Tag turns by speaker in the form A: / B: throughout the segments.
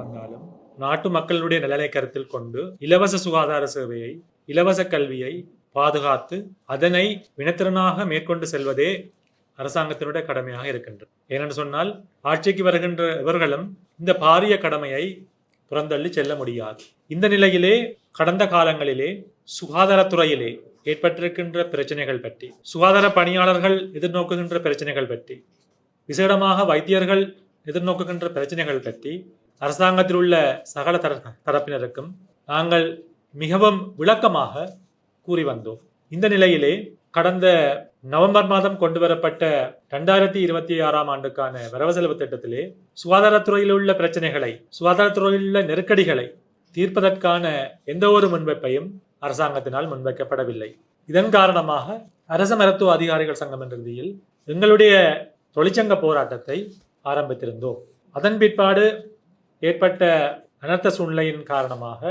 A: வந்தாலும் நாட்டு மக்களுடைய நலனை கருத்தில் கொண்டு இலவச சுகாதார சேவையை இலவச கல்வியை பாதுகாத்து அதனை வினத்திறனாக மேற்கொண்டு செல்வதே அரசாங்கத்தினுடைய கடமையாக இருக்கின்றது. ஏனென்று சொன்னால் ஆட்சிக்கு வருகின்ற இவர்களும் இந்த பாரிய கடமையை புறந்தள்ளி செல்ல முடியாது. இந்த நிலையிலே கடந்த காலங்களிலே சுகாதாரத்துறையிலே ஏற்பட்டிருக்கின்ற பிரச்சனைகள் பற்றி சுகாதார பணியாளர்கள் எதிர்நோக்குகின்ற பிரச்சனைகள் பற்றி விசேடமாக வைத்தியர்கள் எதிர்நோக்குகின்ற பிரச்சனைகள் பற்றி அரசாங்கத்தில் உள்ள சகல தர தரப்பினருக்கும் நாங்கள் மிகவும் விளக்கமாக கூறி வந்தோம். இந்த நிலையிலே கடந்த நவம்பர் மாதம் கொண்டு வரப்பட்ட இரண்டாயிரத்தி இருபத்தி ஆறாம் ஆண்டுக்கான வரவு செலவு திட்டத்திலே சுகாதாரத்துறையில் உள்ள பிரச்சனைகளை சுகாதாரத்துறையில் உள்ள நெருக்கடிகளை தீர்ப்பதற்கான எந்த ஒரு முன்வைப்பையும் அரசாங்கத்தினால் முன்வைக்கப்படவில்லை. இதன் காரணமாக அரச மருத்துவ அதிகாரிகள் சங்கம் என்ற ரீதியில் எங்களுடைய தொழிற்சங்க போராட்டத்தை ஆரம்பித்திருந்தோம். அதன் பிற்பாடு ஏற்பட்ட அனர்த்த சூழ்நிலையின் காரணமாக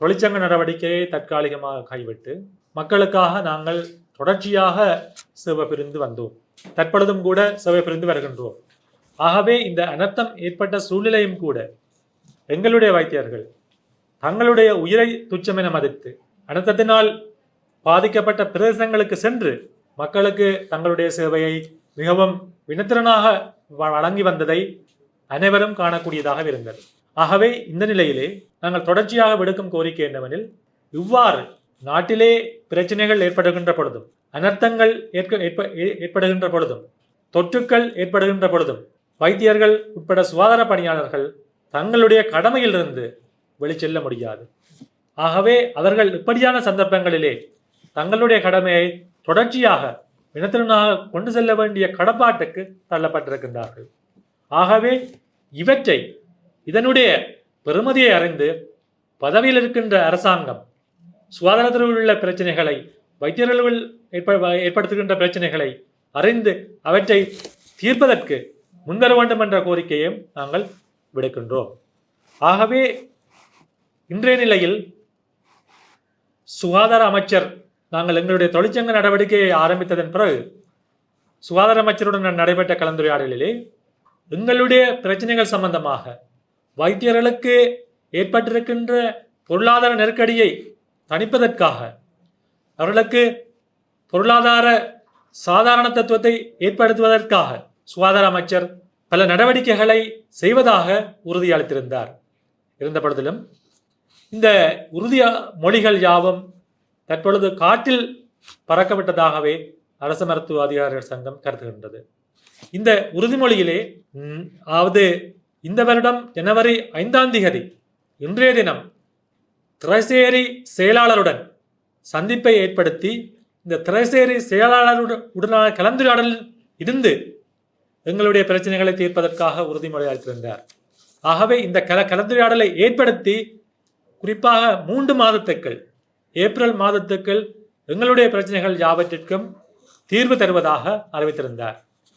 A: தொழிற்சங்க நடவடிக்கையை தற்காலிகமாக கைவிட்டு மக்களுக்காக நாங்கள் தொடர்ச்சியாக சேவை பிரிந்து வந்தோம். தற்பொழுதும் கூட சேவை பிரிந்து வருகின்றோம். ஆகவே இந்த அனர்த்தம் ஏற்பட்ட சூழ்நிலையும் கூட எங்களுடைய வைத்தியர்கள் தங்களுடைய உயிரை துச்சமென மதித்து அனர்த்தத்தினால் பாதிக்கப்பட்ட பிரதேசங்களுக்கு சென்று மக்களுக்கு தங்களுடைய சேவையை மிகவும் வினத்திறனாக வழங்கி வந்ததை அனைவரும் காணக்கூடியதாக இருந்தது. ஆகவே இந்த நிலையிலே நாங்கள் தொடர்ச்சியாக விடுக்கும் கோரிக்கை என்னவெனில் இவ்வாறு நாட்டிலே பிரச்சனைகள் ஏற்படுகின்ற பொழுதும் அனர்த்தங்கள் ஏற்க ஏற்ப- ஏற்படுகின்ற பொழுதும் தொற்றுக்கள் ஏற்படுகின்ற பொழுதும் வைத்தியர்கள் உட்பட சுகாதார பணியாளர்கள் தங்களுடைய கடமையிலிருந்து வெளிச்செல்ல முடியாது. ஆகவே அவர்கள் இப்படியான சந்தர்ப்பங்களிலே தங்களுடைய கடமையை தொடர்ச்சியாக இனத்திறனாக கொண்டு செல்ல வேண்டிய கடப்பாட்டுக்கு தள்ளப்பட்டிருக்கின்றார்கள். ஆகவே இவற்றை இதனுடைய பெருமதியை அறிந்து பதவியில் இருக்கின்ற அரசாங்கம் சுகாதாரத்தில் உள்ள பிரச்சனைகளை வைத்தியர்கள் ஏற்ப ஏற்படுத்துகின்ற பிரச்சனைகளை அறிந்து அவற்றை தீர்ப்பதற்கு முன்வர வேண்டும் என்ற கோரிக்கையும் நாங்கள் விடுக்கின்றோம். ஆகவே இன்றைய நிலையில் சுகாதார அமைச்சர் நாங்கள் எங்களுடைய தொழிற்சங்க நடவடிக்கையை ஆரம்பித்ததன் பிறகு சுகாதார அமைச்சருடன் நடைபெற்ற கலந்துரையாடலிலே எங்களுடைய பிரச்சனைகள் சம்பந்தமாக வைத்தியர்களுக்கு ஏற்பட்டிருக்கின்ற பொருளாதார நெருக்கடியை தணிப்பதற்காக அவர்களுக்கு பொருளாதார சாதாரண தத்துவத்தை ஏற்படுத்துவதற்காக சுகாதார அமைச்சர் பல நடவடிக்கைகளை செய்வதாக உறுதியளித்திருந்தார் இருந்த பொழுதிலும் இந்த உறுதி மொழிகள் யாவும் தற்பொழுது காற்றில் பறக்கவிட்டதாகவே அரசு மருத்துவ அதிகாரிகள் சங்கம் கருதுகின்றது. இந்த உறுதிமொழியிலே அதாவது இந்த வருடம் ஜனவரி ஐந்தாம் திகதி இன்றைய தினம் திரைசேரி செயலாளருடன் சந்திப்பை ஏற்படுத்தி இந்த திரைசேரி செயலாளருடன் உடனான கலந்துரையாடலில் இருந்து எங்களுடைய பிரச்சனைகளை தீர்ப்பதற்காக உறுதிமொழி அளித்திருந்தார் ஆகவே இந்த கல கலந்துரையாடலை ஏற்படுத்தி குறிப்பாக மூன்று மாதத்துக்குள் ஏப்ரல் மாதத்துக்குள் எங்களுடைய பிரச்சனைகள் யாவற்றிற்கும் தீர்வு தருவதாக அறிவித்திருந்தார்.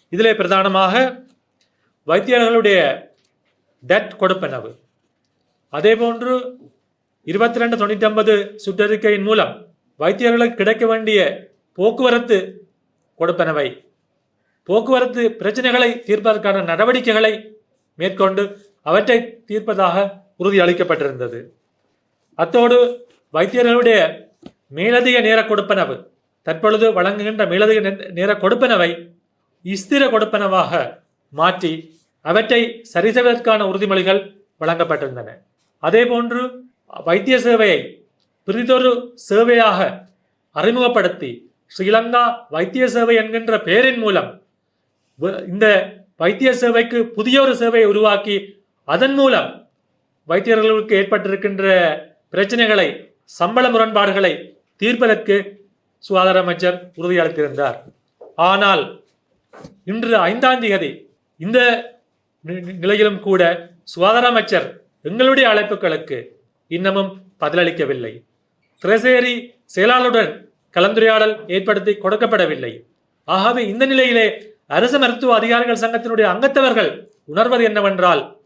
A: இதிலே பிரதானமாக வைத்தியர்களுடைய டெட் கொடுப்பனவு. அதேபோன்று இருபத்தி ரெண்டு தொண்ணூற்றி ஐம்பது சுற்றறிக்கையின் மூலம் வைத்தியர்களுக்கு கிடைக்க வேண்டிய போக்குவரத்து கொடுப்பனவை. போக்குவரத்து பிரச்சனைகளை தீர்ப்பதற்கான நடவடிக்கைகளை மேற்கொண்டு அவற்றை தீர்ப்பதாக உறுதியளிக்கப்பட்டிருந்தது. அத்தோடு வைத்தியர்களுடைய மேலதிக நேர கொடுப்பனவு தற்பொழுது வழங்குகின்ற மேலதிக நேர கொடுப்பனவை ஸ்திர கொடுப்பனவாக மாற்றி அவற்றை சரி செய்வதற்கான உறுதிமொழிகள் வழங்கப்பட்டிருந்தன. அதேபோன்று வைத்திய சேவையை பிரிதொரு சேவையாக அறிமுகப்படுத்தி ஸ்ரீலங்கா வைத்திய சேவை என்கின்ற பெயரின் மூலம் இந்த வைத்திய சேவைக்கு புதிய ஒரு சேவையை உருவாக்கி அதன் மூலம் வைத்தியர்களுக்கு ஏற்பட்டிருக்கின்ற பிரச்சனைகளை சம்பள முரண்பாடுகளை தீர்ப்பதற்கு சுகாதார அமைச்சர் உறுதியளித்திருந்தார். ஆனால் இன்று ஐந்தாம் தேதி இந்த நிலையிலும் கூட சுகாதார அமைச்சர் எங்களுடைய அழைப்புகளுக்கு இன்னமும் பதிலளிக்கவில்லை. திரசேரி செயலாளருடன் கலந்துரையாடல் ஏற்படுத்தி கொடுக்கப்படவில்லை. ஆகவே இந்த நிலையிலே அரசு மருத்துவ அதிகாரிகள் சங்கத்தினுடைய அங்கத்தவர்கள் உணர்வது என்னவென்றால்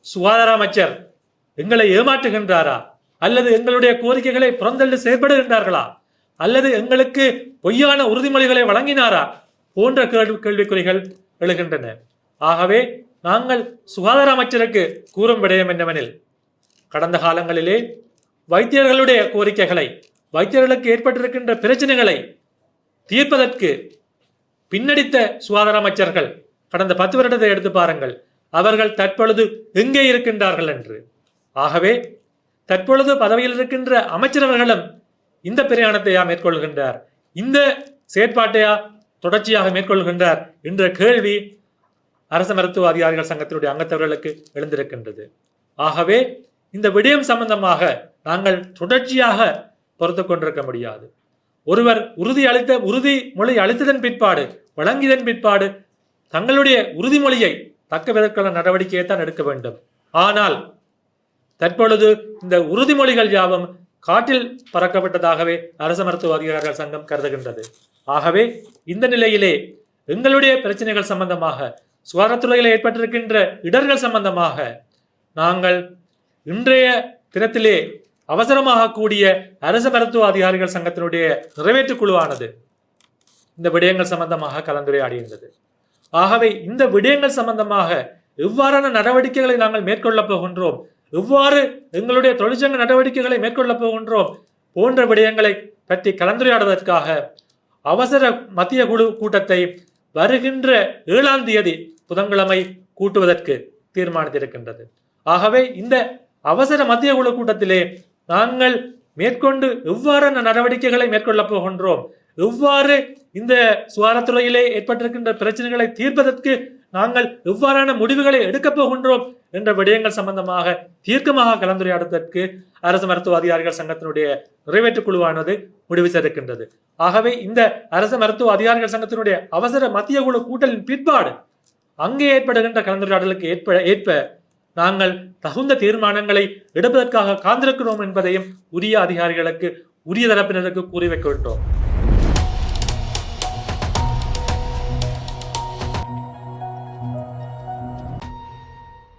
A: சுகாதார அமைச்சர் எங்களை ஏமாற்றுகின்றாரா? அல்லது எங்களுடைய கோரிக்கைகளை புறந்தள்ளி செயற்படுகின்றார்களா? அல்லது எங்களுக்கு பொய்யான உறுதிமொழிகளை வழங்கினாரா? போன்ற கேள்வி கேள்விக்குறிகள் எழுகின்றன. ஆகவே நாங்கள் சுகாதார அமைச்சருக்கு கூறும் விடயம் என்னவெனில் கடந்த காலங்களிலே வைத்தியர்களுடைய கோரிக்கைகளை வைத்தியர்களுக்கு ஏற்பட்டிருக்கின்ற பிரச்சனைகளை தீர்ப்பதற்கு பின்னடித்த சுகாதார அமைச்சர்கள் கடந்த பத்து வருடத்தை எடுத்து பாருங்கள் அவர்கள் தற்பொழுது எங்கே இருக்கின்றார்கள் என்று. ஆகவே தற்பொழுது பதவியில் இருக்கின்ற அமைச்சரவர்களும் இந்த பிரயாணத்தையா மேற்கொள்கின்றார் இந்த செயற்பாட்டையா தொடர்ச்சியாக மேற்கொள்கின்றார் என்ற கேள்வி அரச மருத்துவ அதிகாரிகள் சங்கத்தினுடைய அங்கத்தவர்களுக்கு எழுந்திருக்கின்றது. ஆகவே இந்த விடயம் சம்பந்தமாக நாங்கள் தொடர்ச்சியாக பொறுத்து கொண்டிருக்க முடியாது. ஒருவர் உறுதி அளித்த உறுதிமொழி அளித்ததன் பிற்பாடு வழங்கியதன் பிற்பாடு தங்களுடைய உறுதிமொழியை தக்க விதற்கான நடவடிக்கையை தான் எடுக்க வேண்டும். ஆனால் தற்பொழுது இந்த உறுதிமொழிகள் யாவும் காற்றில் பறக்கப்பட்டதாகவே அரச மருத்துவ அதிகாரிகள் சங்கம் கருதுகின்றது. ஆகவே இந்த நிலையிலே எங்களுடைய பிரச்சனைகள் சம்பந்தமாக சுகாதாரத்துறையில் ஏற்பட்டிருக்கின்ற இடர்கள் சம்பந்தமாக நாங்கள் இன்றைய தினத்திலே அவசரமாக கூடிய அரசு மருத்துவ அதிகாரிகள் சங்கத்தினுடைய நிறைவேற்று குழுவானது இந்த விடயங்கள் சம்பந்தமாக கலந்துரையாடியிருந்தது. ஆகவே இந்த விடயங்கள் சம்பந்தமாக எவ்வாறான நடவடிக்கைகளை நாங்கள் மேற்கொள்ளப் போகின்றோம் எவ்வாறு எங்களுடைய தொழிற்சங்க நடவடிக்கைகளை மேற்கொள்ளப் போகின்றோம் போன்ற விடயங்களை பற்றி கலந்துரையாடுவதற்காக அவசர மத்திய குழு கூட்டத்தை வருகின்ற ஏழாம் தேதி புதன்கிழமை கூட்டுவதற்கு தீர்மானித்திருக்கின்றது. ஆகவே இந்த அவசர மத்திய குழு கூட்டத்திலே நாங்கள் மேற்கொண்டு எவ்வாறான நடவடிக்கைகளை மேற்கொள்ளப் போகின்றோம் எவ்வாறு இந்த சுகாதாரத்துறையிலே ஏற்பட்டிருக்கின்ற பிரச்சனைகளை தீர்ப்பதற்கு நாங்கள் எவ்வாறான முடிவுகளை எடுக்கப் போகின்றோம் என்ற விடயங்கள் சம்பந்தமாக தீர்க்கமாக கலந்துரையாடுவதற்கு அரசு மருத்துவ அதிகாரிகள் சங்கத்தினுடைய நிறைவேற்று குழுவானது முடிவு செய்திருக்கின்றது. ஆகவே இந்த அரசு மருத்துவ அதிகாரிகள் சங்கத்தினுடைய அவசர மத்திய குழு கூட்டலின் பிற்பாடு அங்கே ஏற்படுகின்ற கலந்துரையாடலுக்கு ஏற்ப ஏற்ப நாங்கள் தகுந்த தீர்மானங்களை எடுப்பதற்காக காத்திருக்கிறோம் என்பதையும் உரிய அதிகாரிகளுக்கு உரிய தரப்பினருக்கு கூறி வைக்கின்றோம்